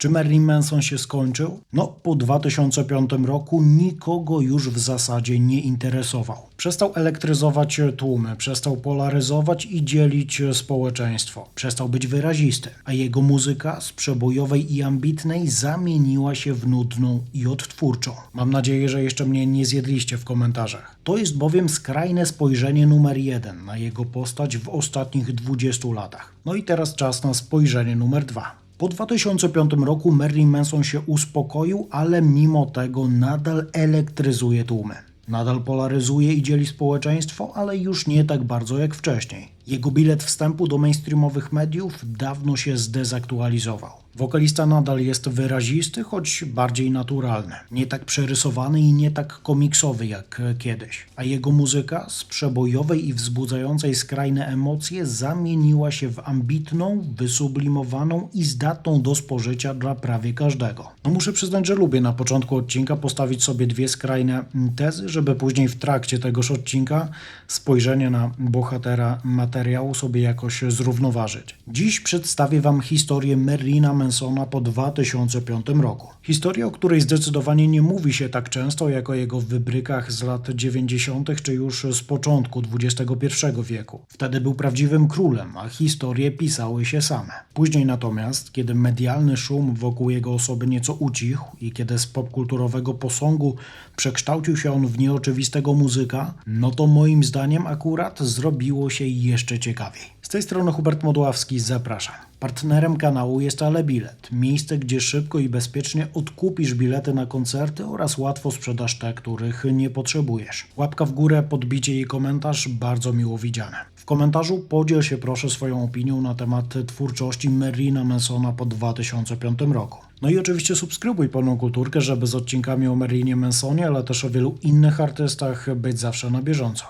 Czy Marilyn Manson się skończył? No, po 2005 roku nikogo już w zasadzie nie interesował. Przestał elektryzować tłumy, przestał polaryzować i dzielić społeczeństwo. Przestał być wyrazisty, a jego muzyka z przebojowej i ambitnej zamieniła się w nudną i odtwórczą. Mam nadzieję, że jeszcze mnie nie zjedliście w komentarzach. To jest bowiem skrajne spojrzenie numer jeden na jego postać w ostatnich 20 latach. No i teraz czas na spojrzenie numer dwa. Po 2005 roku Marilyn Manson się uspokoił, ale mimo tego nadal elektryzuje tłumy. Nadal polaryzuje i dzieli społeczeństwo, ale już nie tak bardzo jak wcześniej. Jego bilet wstępu do mainstreamowych mediów dawno się zdezaktualizował. Wokalista nadal jest wyrazisty, choć bardziej naturalny. Nie tak przerysowany i nie tak komiksowy jak kiedyś. A jego muzyka z przebojowej i wzbudzającej skrajne emocje zamieniła się w ambitną, wysublimowaną i zdatną do spożycia dla prawie każdego. No muszę przyznać, że lubię na początku odcinka postawić sobie dwie skrajne tezy, żeby później w trakcie tegoż odcinka spojrzenie na bohatera materiału sobie jakoś zrównoważyć. Dziś przedstawię Wam historię Merlina Mansona po 2005 roku. Historię, o której zdecydowanie nie mówi się tak często jak o jego wybrykach z lat 90. czy już z początku XXI wieku. Wtedy był prawdziwym królem, a historie pisały się same. Później natomiast, kiedy medialny szum wokół jego osoby nieco ucichł i kiedy z popkulturowego posągu przekształcił się on w nieoczywistego muzyka, no to moim zdaniem akurat zrobiło się jeszcze ciekawiej. Z tej strony Hubert Modławski, zapraszam. Partnerem kanału jest Ale Bilet, miejsce, gdzie szybko i bezpiecznie odkupisz bilety na koncerty oraz łatwo sprzedasz te, których nie potrzebujesz. Łapka w górę, podbicie i komentarz bardzo miło widziane. W komentarzu podziel się proszę swoją opinią na temat twórczości Merlina Mansona po 2005 roku. No i oczywiście subskrybuj Polną Kulturkę, żeby z odcinkami o Merlinie Mansonie, ale też o wielu innych artystach być zawsze na bieżąco.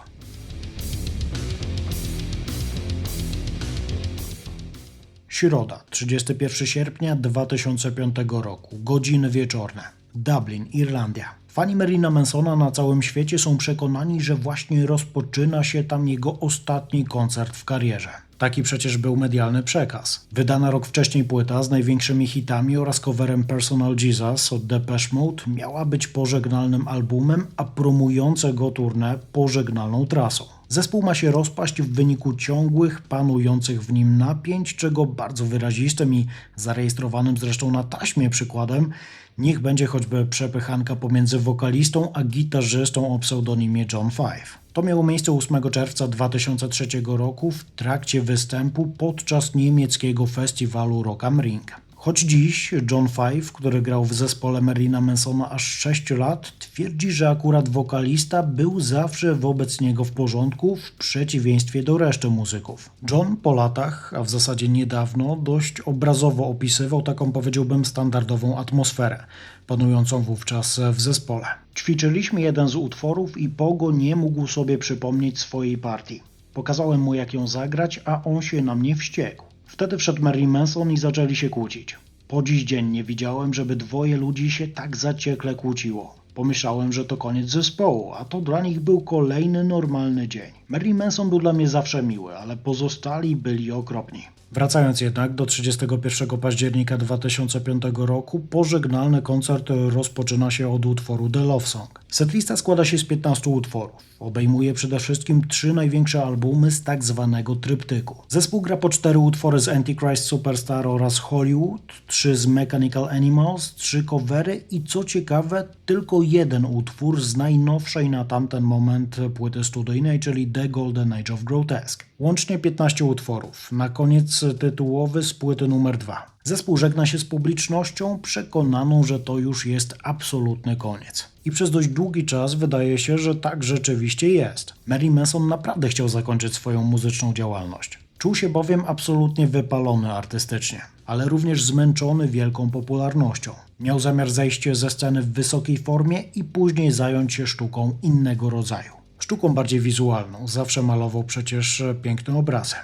Środa, 31 sierpnia 2005 roku, godziny wieczorne. Dublin, Irlandia. Fani Merlina Mansona na całym świecie są przekonani, że właśnie rozpoczyna się tam jego ostatni koncert w karierze. Taki przecież był medialny przekaz. Wydana rok wcześniej płyta z największymi hitami oraz coverem Personal Jesus od Depeche Mode miała być pożegnalnym albumem, a promujące go tournée pożegnalną trasą. Zespół ma się rozpaść w wyniku ciągłych, panujących w nim napięć, czego bardzo wyrazistym i zarejestrowanym zresztą na taśmie przykładem niech będzie choćby przepychanka pomiędzy wokalistą a gitarzystą o pseudonimie John Five. To miało miejsce 8 czerwca 2003 roku w trakcie występu podczas niemieckiego festiwalu Rock am Ring. Choć dziś John Five, który grał w zespole Merlina Mansona aż 6 lat, twierdzi, że akurat wokalista był zawsze wobec niego w porządku, w przeciwieństwie do reszty muzyków. John po latach, a w zasadzie niedawno, dość obrazowo opisywał taką powiedziałbym standardową atmosferę, panującą wówczas w zespole. Ćwiczyliśmy jeden z utworów i Pogo nie mógł sobie przypomnieć swojej partii. Pokazałem mu jak ją zagrać, a on się na mnie wściekł. Wtedy wszedł Marilyn Manson i zaczęli się kłócić. Po dziś dzień nie widziałem, żeby dwoje ludzi się tak zaciekle kłóciło. Pomyślałem, że to koniec zespołu, a to dla nich był kolejny normalny dzień. Marilyn Manson był dla mnie zawsze miły, ale pozostali byli okropni. Wracając jednak do 31 października 2005 roku, pożegnalny koncert rozpoczyna się od utworu The Love Song. Setlista składa się z 15 utworów. Obejmuje przede wszystkim trzy największe albumy z tak zwanego tryptyku. Zespół gra po cztery utwory z Antichrist Superstar oraz Hollywood, trzy z Mechanical Animals, trzy covery i co ciekawe, tylko jeden utwór z najnowszej na tamten moment płyty studyjnej, czyli The Golden Age of Grotesque. Łącznie 15 utworów. Na koniec tytułowy z płyty numer 2. Zespół żegna się z publicznością, przekonaną, że to już jest absolutny koniec. I przez dość długi czas wydaje się, że tak rzeczywiście jest. Mary Manson naprawdę chciał zakończyć swoją muzyczną działalność. Czuł się bowiem absolutnie wypalony artystycznie, ale również zmęczony wielką popularnością. Miał zamiar zejść ze sceny w wysokiej formie i później zająć się sztuką innego rodzaju. Sztuką bardziej wizualną, zawsze malował przecież pięknym obrazem.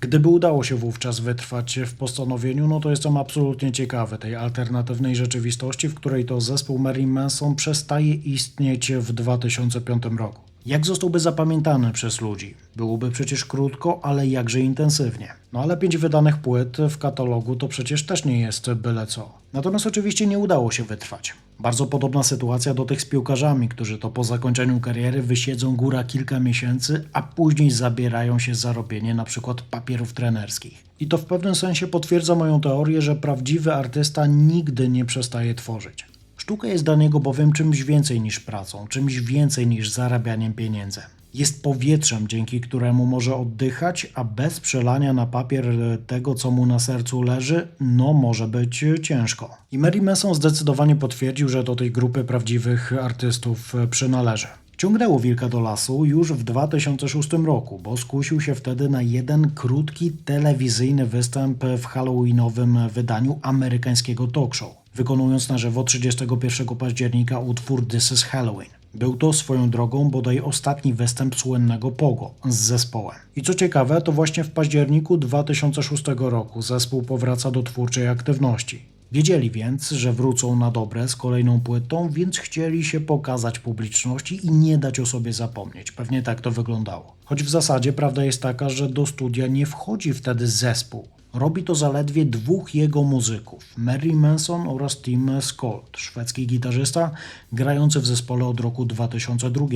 Gdyby udało się wówczas wytrwać w postanowieniu, no to jestem absolutnie ciekawy tej alternatywnej rzeczywistości, w której to zespół Marilyn Manson przestaje istnieć w 2005 roku. Jak zostałby zapamiętany przez ludzi? Byłoby przecież krótko, ale jakże intensywnie. No ale pięć wydanych płyt w katalogu to przecież też nie jest byle co. Natomiast oczywiście nie udało się wytrwać. Bardzo podobna sytuacja do tych z piłkarzami, którzy to po zakończeniu kariery wysiedzą góra kilka miesięcy, a później zabierają się za robienie przykład papierów trenerskich. I to w pewnym sensie potwierdza moją teorię, że prawdziwy artysta nigdy nie przestaje tworzyć. Sztuka jest dla niego bowiem czymś więcej niż pracą, czymś więcej niż zarabianiem pieniędzy. Jest powietrzem, dzięki któremu może oddychać, a bez przelania na papier tego, co mu na sercu leży, no może być ciężko. I Mary Mason zdecydowanie potwierdził, że do tej grupy prawdziwych artystów przynależy. Ciągnęło wilka do lasu już w 2006 roku, bo skusił się wtedy na jeden krótki telewizyjny występ w halloweenowym wydaniu amerykańskiego talk show, wykonując na żywo 31 października utwór This is Halloween. Był to swoją drogą bodaj ostatni występ słynnego Pogo z zespołem. I co ciekawe, to właśnie w październiku 2006 roku zespół powraca do twórczej aktywności. Wiedzieli więc, że wrócą na dobre z kolejną płytą, więc chcieli się pokazać publiczności i nie dać o sobie zapomnieć. Pewnie tak to wyglądało. Choć w zasadzie prawda jest taka, że do studia nie wchodzi wtedy zespół. Robi to zaledwie dwóch jego muzyków, Mary Manson oraz Tim Skold, szwedzki gitarzysta grający w zespole od roku 2002.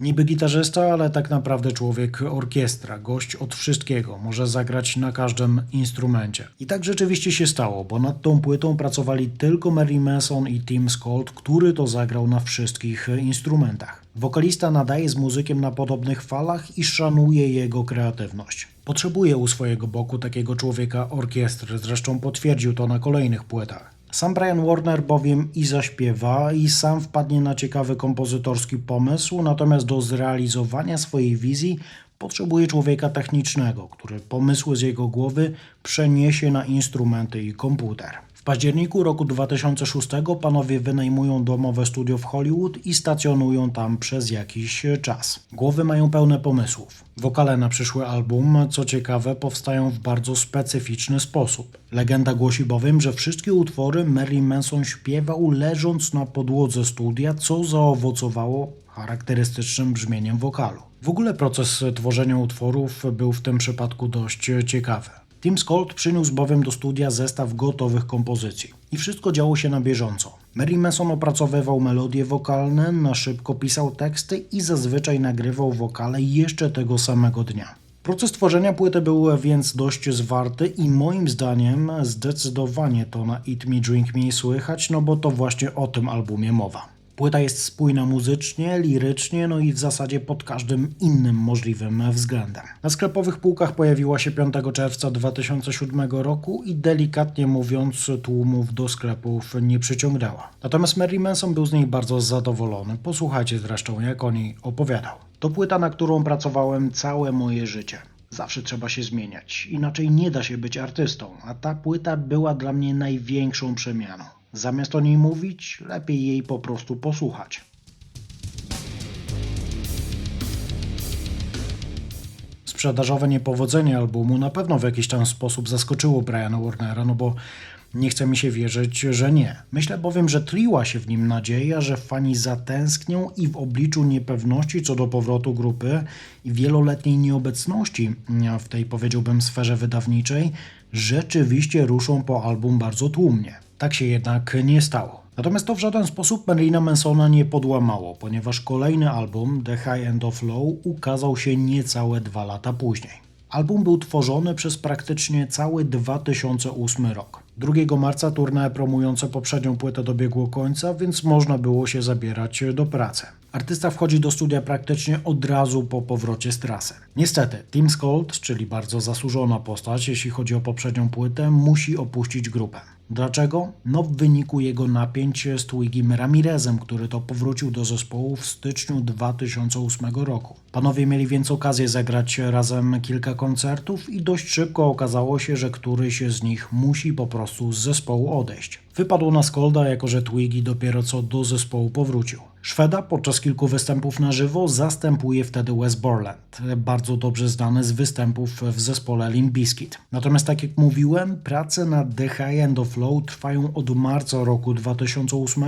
Niby gitarzysta, ale tak naprawdę człowiek orkiestra, gość od wszystkiego, może zagrać na każdym instrumencie. I tak rzeczywiście się stało, bo nad tą płytą pracowali tylko Mary Manson i Tim Skold, który to zagrał na wszystkich instrumentach. Wokalista nadaje z muzykiem na podobnych falach i szanuje jego kreatywność. Potrzebuje u swojego boku takiego człowieka orkiestry, zresztą potwierdził to na kolejnych płytach. Sam Brian Warner bowiem i zaśpiewa, i sam wpadnie na ciekawy kompozytorski pomysł, natomiast do zrealizowania swojej wizji potrzebuje człowieka technicznego, który pomysły z jego głowy przeniesie na instrumenty i komputer. Październiku roku 2006 panowie wynajmują domowe studio w Hollywood i stacjonują tam przez jakiś czas. Głowy mają pełne pomysłów. Wokale na przyszły album, co ciekawe, powstają w bardzo specyficzny sposób. Legenda głosi bowiem, że wszystkie utwory Mary Manson śpiewał leżąc na podłodze studia, co zaowocowało charakterystycznym brzmieniem wokalu. W ogóle proces tworzenia utworów był w tym przypadku dość ciekawy. Tim Skold przyniósł bowiem do studia zestaw gotowych kompozycji. I wszystko działo się na bieżąco. Mary Manson opracowywał melodie wokalne, na szybko pisał teksty i zazwyczaj nagrywał wokale jeszcze tego samego dnia. Proces tworzenia płyty był więc dość zwarty i moim zdaniem zdecydowanie to na Eat Me Drink Me słychać, no bo to właśnie o tym albumie mowa. Płyta jest spójna muzycznie, lirycznie, no i w zasadzie pod każdym innym możliwym względem. Na sklepowych półkach pojawiła się 5 czerwca 2007 roku i delikatnie mówiąc tłumów do sklepów nie przyciągnęła. Natomiast Mary Manson był z niej bardzo zadowolony. Posłuchajcie zresztą jak o niej opowiadał. To płyta, na którą pracowałem całe moje życie. Zawsze trzeba się zmieniać, inaczej nie da się być artystą, a ta płyta była dla mnie największą przemianą. Zamiast o niej mówić, lepiej jej po prostu posłuchać. Sprzedażowe niepowodzenie albumu na pewno w jakiś tam sposób zaskoczyło Briana Warnera, no bo nie chce mi się wierzyć, że nie. Myślę bowiem, że tliła się w nim nadzieja, że fani zatęsknią i w obliczu niepewności co do powrotu grupy i wieloletniej nieobecności w tej, powiedziałbym, sferze wydawniczej, rzeczywiście ruszą po album bardzo tłumnie. Tak się jednak nie stało. Natomiast to w żaden sposób Marina Mansona nie podłamało, ponieważ kolejny album, The High End of Low, ukazał się niecałe dwa lata później. Album był tworzony przez praktycznie cały 2008 rok. 2 marca tournée promujące poprzednią płytę dobiegło końca, więc można było się zabierać do pracy. Artysta wchodzi do studia praktycznie od razu po powrocie z trasy. Niestety, Tim Skold, czyli bardzo zasłużona postać, jeśli chodzi o poprzednią płytę, musi opuścić grupę. Dlaczego? No w wyniku jego napięć z Twigim Ramirezem, który to powrócił do zespołu w styczniu 2008 roku. Panowie mieli więc okazję zagrać razem kilka koncertów i dość szybko okazało się, że któryś z nich musi po prostu z zespołu odejść. Wypadło na Skolda, jako że Twiggy dopiero co do zespołu powrócił. Szweda podczas kilku występów na żywo zastępuje wtedy Wes Borland, bardzo dobrze znany z występów w zespole Limp Bizkit. Natomiast tak jak mówiłem, pracę nad The High End of Flow trwają od marca roku 2008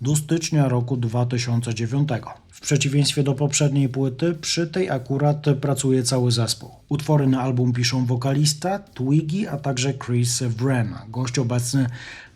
do stycznia roku 2009. W przeciwieństwie do poprzedniej płyty, przy tej akurat pracuje cały zespół. Utwory na album piszą wokalista, Twiggy, a także Chris Wren, gość obecny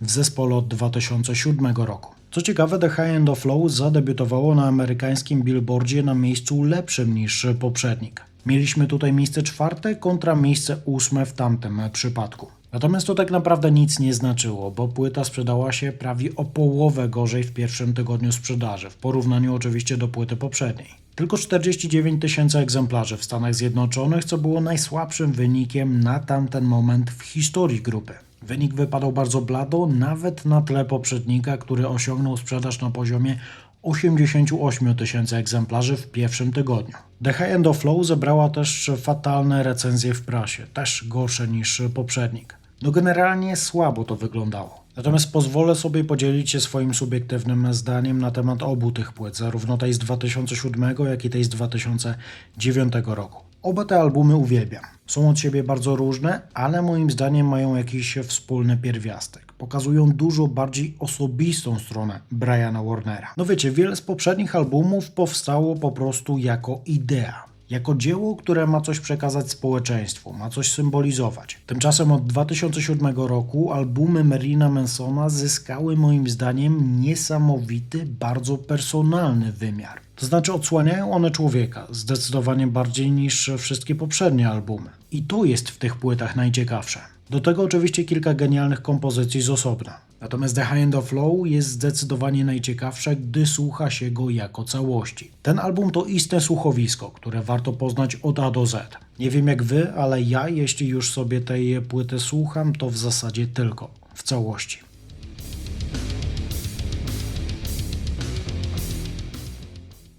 w zespole od 2007 roku. Co ciekawe, The High End of Flow zadebiutowało na amerykańskim billboardzie na miejscu lepszym niż poprzednik. Mieliśmy tutaj miejsce czwarte kontra miejsce ósme w tamtym przypadku. Natomiast to tak naprawdę nic nie znaczyło, bo płyta sprzedała się prawie o połowę gorzej w pierwszym tygodniu sprzedaży, w porównaniu oczywiście do płyty poprzedniej. Tylko 49 tysięcy egzemplarzy w Stanach Zjednoczonych, co było najsłabszym wynikiem na tamten moment w historii grupy. Wynik wypadał bardzo blado, nawet na tle poprzednika, który osiągnął sprzedaż na poziomie 88 tysięcy egzemplarzy w pierwszym tygodniu. The High End of Flow zebrała też fatalne recenzje w prasie, też gorsze niż poprzednik. No generalnie słabo to wyglądało. Natomiast pozwolę sobie podzielić się swoim subiektywnym zdaniem na temat obu tych płyt, zarówno tej z 2007, jak i tej z 2009 roku. Oba te albumy uwielbiam. Są od siebie bardzo różne, ale moim zdaniem mają jakiś wspólny pierwiastek. Pokazują dużo bardziej osobistą stronę Briana Warnera. No wiecie, wiele z poprzednich albumów powstało po prostu jako idea. Jako dzieło, które ma coś przekazać społeczeństwu, ma coś symbolizować. Tymczasem od 2007 roku albumy Merlina Mansona zyskały moim zdaniem niesamowity, bardzo personalny wymiar. To znaczy odsłaniają one człowieka zdecydowanie bardziej niż wszystkie poprzednie albumy. I to jest w tych płytach najciekawsze. Do tego oczywiście kilka genialnych kompozycji z osobna. Natomiast The End of Flow jest zdecydowanie najciekawsze, gdy słucha się go jako całości. Ten album to istne słuchowisko, które warto poznać od A do Z. Nie wiem jak wy, ale ja, jeśli już sobie tej płyty słucham, to w zasadzie tylko w całości.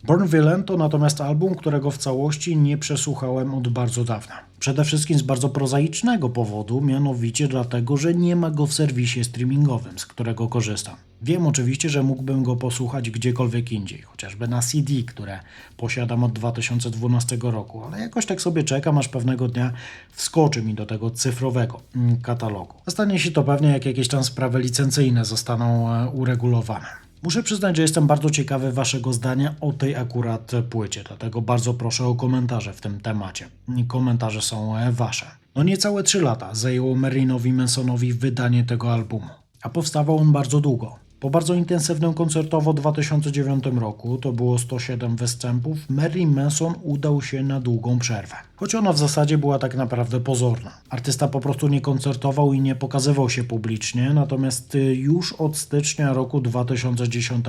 Born Villain to natomiast album, którego w całości nie przesłuchałem od bardzo dawna. Przede wszystkim z bardzo prozaicznego powodu, mianowicie dlatego, że nie ma go w serwisie streamingowym, z którego korzystam. Wiem oczywiście, że mógłbym go posłuchać gdziekolwiek indziej, chociażby na CD, które posiadam od 2012 roku, ale jakoś tak sobie czekam, aż pewnego dnia wskoczy mi do tego cyfrowego mm, katalogu. Stanie się to pewnie, jak jakieś tam sprawy licencyjne zostaną e, uregulowane. Muszę przyznać, że jestem bardzo ciekawy Waszego zdania o tej akurat płycie, dlatego bardzo proszę o komentarze w tym temacie. Komentarze są e, Wasze. No niecałe 3 lata zajęło Merlinowi Mansonowi wydanie tego albumu, a powstawał on bardzo długo. Po bardzo intensywnym koncertowo 2009 roku, to było 107 występów, Marilyn Manson udał się na długą przerwę. Choć ona w zasadzie była tak naprawdę pozorna. Artysta po prostu nie koncertował i nie pokazywał się publicznie, natomiast y, już od stycznia roku 2010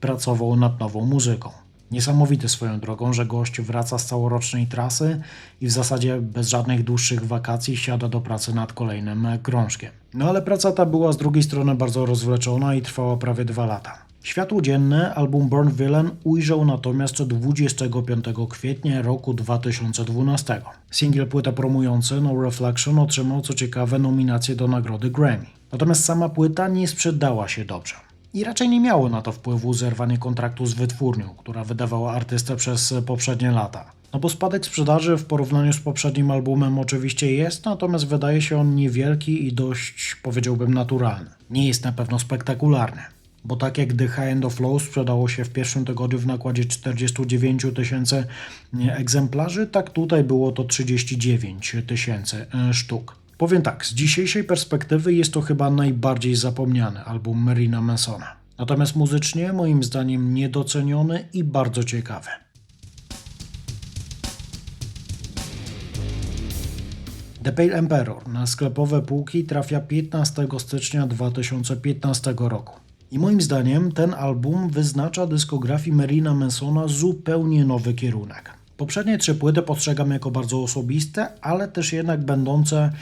pracował nad nową muzyką. Niesamowite swoją drogą, że gość wraca z całorocznej trasy i w zasadzie bez żadnych dłuższych wakacji siada do pracy nad kolejnym krążkiem. No ale praca ta była z drugiej strony bardzo rozwleczona i trwała prawie dwa lata. Światło dzienne album Born Villain ujrzał natomiast 25 kwietnia roku 2012. Singiel płyta promujący No Reflection otrzymał co ciekawe nominację do nagrody Grammy. Natomiast sama płyta nie sprzedała się dobrze. I raczej nie miało na to wpływu zerwanie kontraktu z wytwórnią, która wydawała artystę przez poprzednie lata. No bo spadek sprzedaży w porównaniu z poprzednim albumem oczywiście jest, natomiast wydaje się on niewielki i dość, powiedziałbym, naturalny. Nie jest na pewno spektakularny. Bo tak jak The High End of Flow sprzedało się w pierwszym tygodniu w nakładzie 49 tysięcy egzemplarzy, tak tutaj było to 39 tysięcy e, sztuk. Powiem tak, z dzisiejszej perspektywy jest to chyba najbardziej zapomniany album Merina Mansona. Natomiast muzycznie moim zdaniem niedoceniony i bardzo ciekawy. The Pale Emperor na sklepowe półki trafia 15 stycznia 2015 roku. I moim zdaniem ten album wyznacza dyskografii Merina Mansona zupełnie nowy kierunek. Poprzednie trzy płyty postrzegam jako bardzo osobiste, ale też jednak będące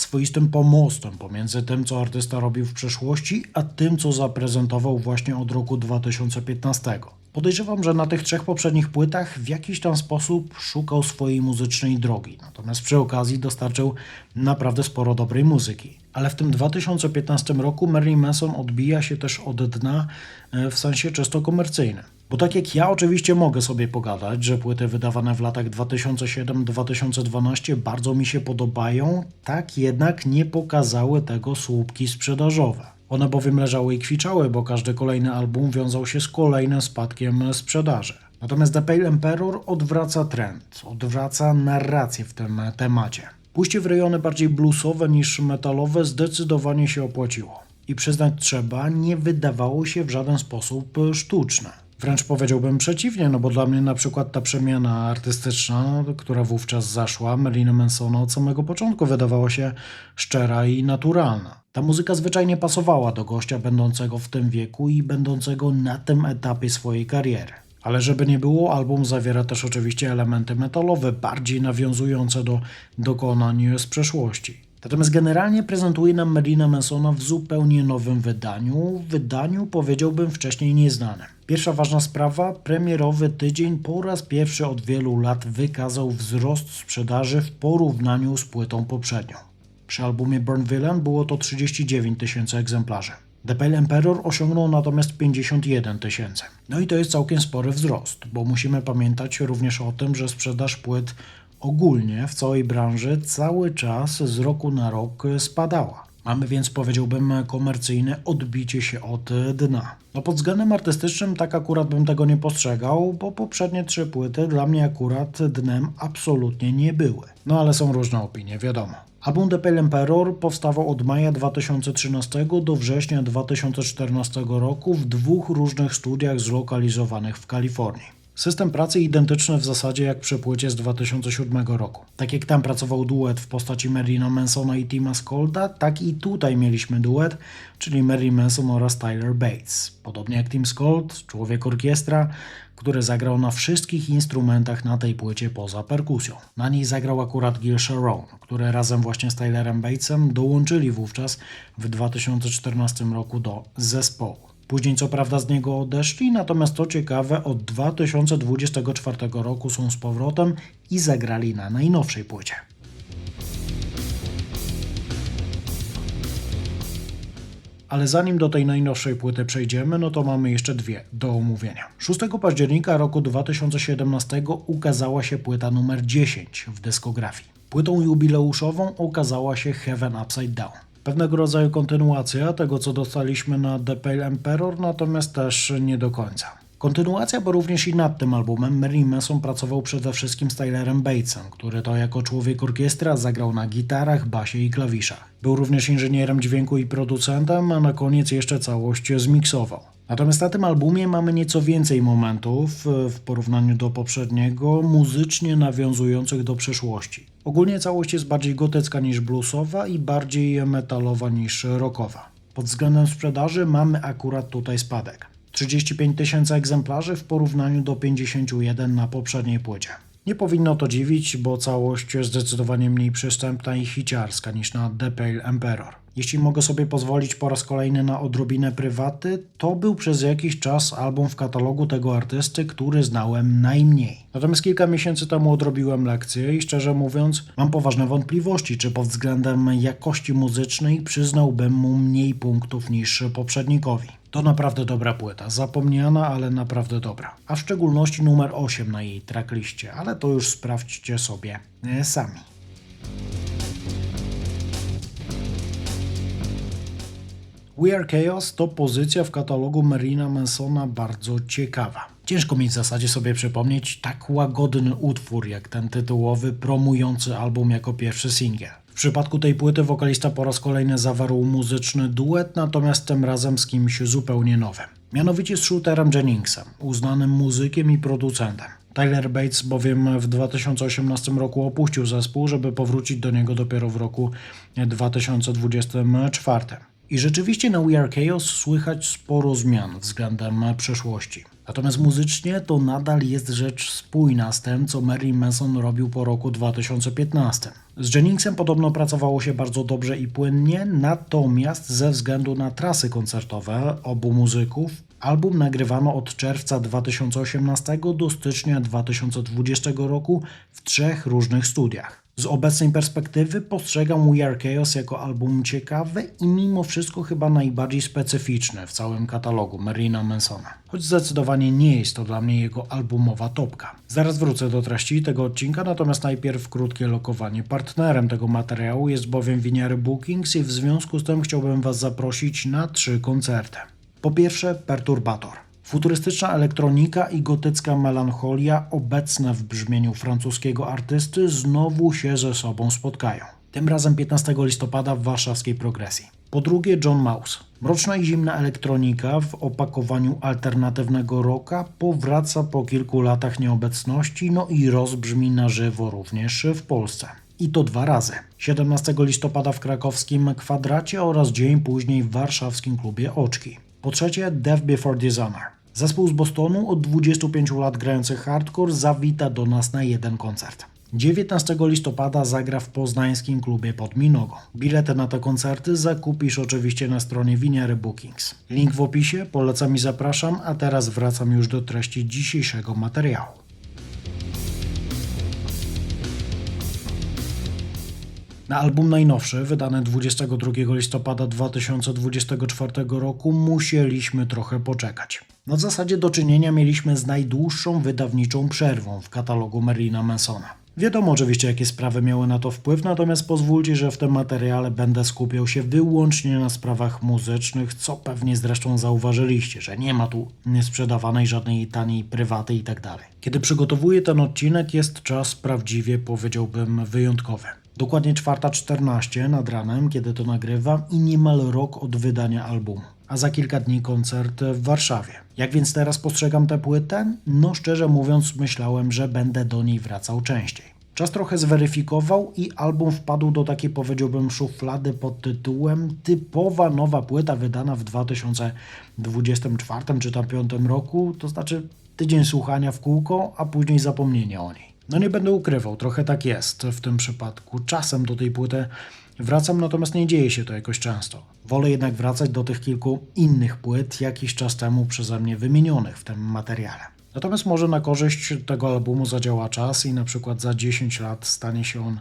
swoistym pomostem pomiędzy tym, co artysta robił w przeszłości, a tym, co zaprezentował właśnie od roku 2015. Podejrzewam, że na tych trzech poprzednich płytach w jakiś tam sposób szukał swojej muzycznej drogi, natomiast przy okazji dostarczył naprawdę sporo dobrej muzyki. Ale w tym 2015 roku Marilyn Manson odbija się też od dna e, w sensie czysto komercyjnym. Bo tak jak ja oczywiście mogę sobie pogadać, że płyty wydawane w latach 2007-2012 bardzo mi się podobają, tak jednak nie pokazały tego słupki sprzedażowe. One bowiem leżały i kwiczały, bo każdy kolejny album wiązał się z kolejnym spadkiem sprzedaży. Natomiast The Pale Emperor odwraca trend, odwraca narrację w tym temacie. Pójście w rejony bardziej bluesowe niż metalowe zdecydowanie się opłaciło. I przyznać trzeba, nie wydawało się w żaden sposób sztuczne. Wręcz powiedziałbym przeciwnie, no bo dla mnie na przykład ta przemiana artystyczna, która wówczas zaszła, Melina Mansona od samego początku wydawała się szczera i naturalna. Ta muzyka zwyczajnie pasowała do gościa będącego w tym wieku i będącego na tym etapie swojej kariery. Ale żeby nie było, album zawiera też oczywiście elementy metalowe, bardziej nawiązujące do dokonań z przeszłości. Natomiast generalnie prezentuje nam Melina Mansona w zupełnie nowym wydaniu, wydaniu powiedziałbym wcześniej nieznanym. Pierwsza ważna sprawa, premierowy tydzień po raz pierwszy od wielu lat wykazał wzrost sprzedaży w porównaniu z płytą poprzednią. Przy albumie Burn Villain było to 39 tysięcy egzemplarzy. The Pale Emperor osiągnął natomiast 51 tysięcy. No i to jest całkiem spory wzrost, bo musimy pamiętać również o tym, że sprzedaż płyt ogólnie w całej branży cały czas z roku na rok spadała. Mamy więc, powiedziałbym, komercyjne odbicie się od dna. No pod względem artystycznym tak akurat bym tego nie postrzegał, bo poprzednie trzy płyty dla mnie akurat dnem absolutnie nie były. No ale są różne opinie, wiadomo. Album The Pale Emperor powstawał od maja 2013 do września 2014 roku w dwóch różnych studiach zlokalizowanych w Kalifornii. System pracy identyczny w zasadzie jak przy płycie z 2007 roku. Tak jak tam pracował duet w postaci Merlina Mansona i Tima Skolda, tak i tutaj mieliśmy duet, czyli Marilyn Manson oraz Tyler Bates. Podobnie jak Tim Skold, człowiek orkiestra, który zagrał na wszystkich instrumentach na tej płycie poza perkusją. Na niej zagrał akurat Gil Sharon, który razem właśnie z Tylerem Batesem dołączyli wówczas w 2014 roku do zespołu. Później co prawda z niego odeszli, natomiast to ciekawe, od 2024 roku są z powrotem i zagrali na najnowszej płycie. Ale zanim do tej najnowszej płyty przejdziemy, no to mamy jeszcze dwie do omówienia. 6 października roku 2017 ukazała się płyta numer 10 w dyskografii. Płytą jubileuszową okazała się Heaven Upside Down pewnego rodzaju kontynuacja tego, co dostaliśmy na The Pale Emperor, natomiast też nie do końca. Kontynuacja, bo również i nad tym albumem Marilyn Manson pracował przede wszystkim z Tylerem Batesem, który to jako człowiek orkiestra zagrał na gitarach, basie i klawiszach. Był również inżynierem dźwięku i producentem, a na koniec jeszcze całość zmiksował. Natomiast na tym albumie mamy nieco więcej momentów w porównaniu do poprzedniego, muzycznie nawiązujących do przeszłości. Ogólnie całość jest bardziej gotycka niż bluesowa i bardziej metalowa niż rockowa. Pod względem sprzedaży mamy akurat tutaj spadek. 35 tysięcy egzemplarzy w porównaniu do 51 na poprzedniej płycie. Nie powinno to dziwić, bo całość jest zdecydowanie mniej przystępna i hiciarska niż na The Pale Emperor. Jeśli mogę sobie pozwolić po raz kolejny na odrobinę prywaty, to był przez jakiś czas album w katalogu tego artysty, który znałem najmniej. Natomiast kilka miesięcy temu odrobiłem lekcję i szczerze mówiąc, mam poważne wątpliwości, czy pod względem jakości muzycznej przyznałbym mu mniej punktów niż poprzednikowi. To naprawdę dobra płyta, zapomniana, ale naprawdę dobra. A w szczególności numer 8 na jej trackliście, ale to już sprawdźcie sobie sami. We Are Chaos to pozycja w katalogu Marina Mansona bardzo ciekawa. Ciężko mi w zasadzie sobie przypomnieć tak łagodny utwór jak ten tytułowy, promujący album jako pierwszy singiel. W przypadku tej płyty wokalista po raz kolejny zawarł muzyczny duet, natomiast tym razem z kimś zupełnie nowym. Mianowicie z Shooterem Jenningsem, uznanym muzykiem i producentem. Tyler Bates bowiem w 2018 roku opuścił zespół, żeby powrócić do niego dopiero w roku 2024. I rzeczywiście na We Are Chaos słychać sporo zmian względem przeszłości. Natomiast muzycznie to nadal jest rzecz spójna z tym, co Marilyn Manson robił po roku 2015. Z Jenningsem podobno pracowało się bardzo dobrze i płynnie, natomiast ze względu na trasy koncertowe obu muzyków, Album nagrywano od czerwca 2018 do stycznia 2020 roku w trzech różnych studiach. Z obecnej perspektywy postrzegam We Are Chaos jako album ciekawy i mimo wszystko chyba najbardziej specyficzny w całym katalogu Marina Mansona. Choć zdecydowanie nie jest to dla mnie jego albumowa topka. Zaraz wrócę do treści tego odcinka, natomiast najpierw krótkie lokowanie. Partnerem tego materiału jest bowiem Winiary Bookings i w związku z tym chciałbym Was zaprosić na trzy koncerty. Po pierwsze Perturbator. Futurystyczna elektronika i gotycka melancholia obecne w brzmieniu francuskiego artysty znowu się ze sobą spotkają. Tym razem 15 listopada w warszawskiej progresji. Po drugie John Mouse. Mroczna i zimna elektronika w opakowaniu alternatywnego rocka powraca po kilku latach nieobecności, no i rozbrzmi na żywo również w Polsce. I to dwa razy. 17 listopada w krakowskim kwadracie oraz dzień później w warszawskim klubie Oczki. Po trzecie Death Before Dishonor. Zespół z Bostonu od 25 lat grający hardcore zawita do nas na jeden koncert. 19 listopada zagra w poznańskim klubie pod Minogą. Bilety na te koncerty zakupisz oczywiście na stronie Winiary Bookings. Link w opisie, polecam i zapraszam, a teraz wracam już do treści dzisiejszego materiału. Na album najnowszy, wydany 22 listopada 2024 roku, musieliśmy trochę poczekać. No w zasadzie do czynienia mieliśmy z najdłuższą wydawniczą przerwą w katalogu Merlina Mansona. Wiadomo oczywiście, jakie sprawy miały na to wpływ, natomiast pozwólcie, że w tym materiale będę skupiał się wyłącznie na sprawach muzycznych, co pewnie zresztą zauważyliście, że nie ma tu niesprzedawanej żadnej taniej prywaty i tak. Kiedy przygotowuję ten odcinek, jest czas prawdziwie, powiedziałbym, wyjątkowy. Dokładnie 4.14 nad ranem, kiedy to nagrywam i niemal rok od wydania albumu. A za kilka dni koncert w Warszawie. Jak więc teraz postrzegam tę płytę? No szczerze mówiąc myślałem, że będę do niej wracał częściej. Czas trochę zweryfikował i album wpadł do takiej powiedziałbym szuflady pod tytułem typowa nowa płyta wydana w 2024 czy tam 2025 roku, to znaczy tydzień słuchania w kółko, a później zapomnienie o niej. No nie będę ukrywał, trochę tak jest w tym przypadku. Czasem do tej płyty wracam, natomiast nie dzieje się to jakoś często. Wolę jednak wracać do tych kilku innych płyt jakiś czas temu przeze mnie wymienionych w tym materiale. Natomiast może na korzyść tego albumu zadziała czas i na przykład za 10 lat stanie się on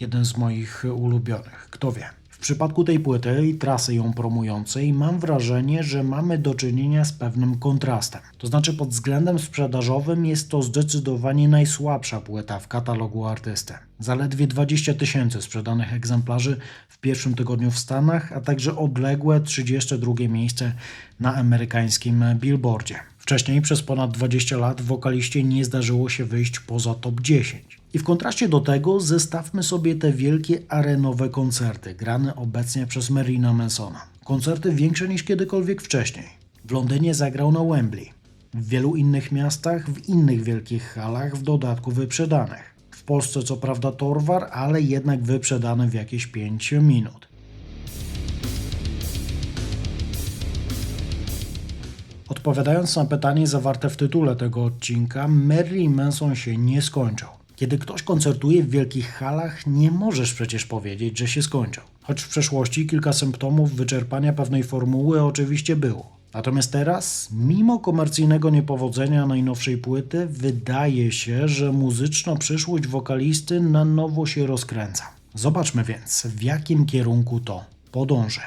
jeden z moich ulubionych. Kto wie. Przypadku tej płyty i trasy ją promującej mam wrażenie, że mamy do czynienia z pewnym kontrastem. To znaczy pod względem sprzedażowym jest to zdecydowanie najsłabsza płyta w katalogu artysty. Zaledwie 20 tysięcy sprzedanych egzemplarzy w pierwszym tygodniu w Stanach, a także odległe 32 miejsce na amerykańskim billboardzie. Wcześniej przez ponad 20 lat wokaliście nie zdarzyło się wyjść poza top 10. I w kontraście do tego zestawmy sobie te wielkie arenowe koncerty grane obecnie przez Merlina Mansona. Koncerty większe niż kiedykolwiek wcześniej. W Londynie zagrał na Wembley. W wielu innych miastach, w innych wielkich halach, w dodatku wyprzedanych. W Polsce co prawda Torwar, ale jednak wyprzedany w jakieś 5 minut. Odpowiadając na pytanie zawarte w tytule tego odcinka, Marilyn Manson się nie skończył. Kiedy ktoś koncertuje w wielkich halach, nie możesz przecież powiedzieć, że się skończył. Choć w przeszłości kilka symptomów wyczerpania pewnej formuły oczywiście było. Natomiast teraz, mimo komercyjnego niepowodzenia najnowszej płyty, wydaje się, że muzyczna przyszłość wokalisty na nowo się rozkręca. Zobaczmy więc, w jakim kierunku to podąży.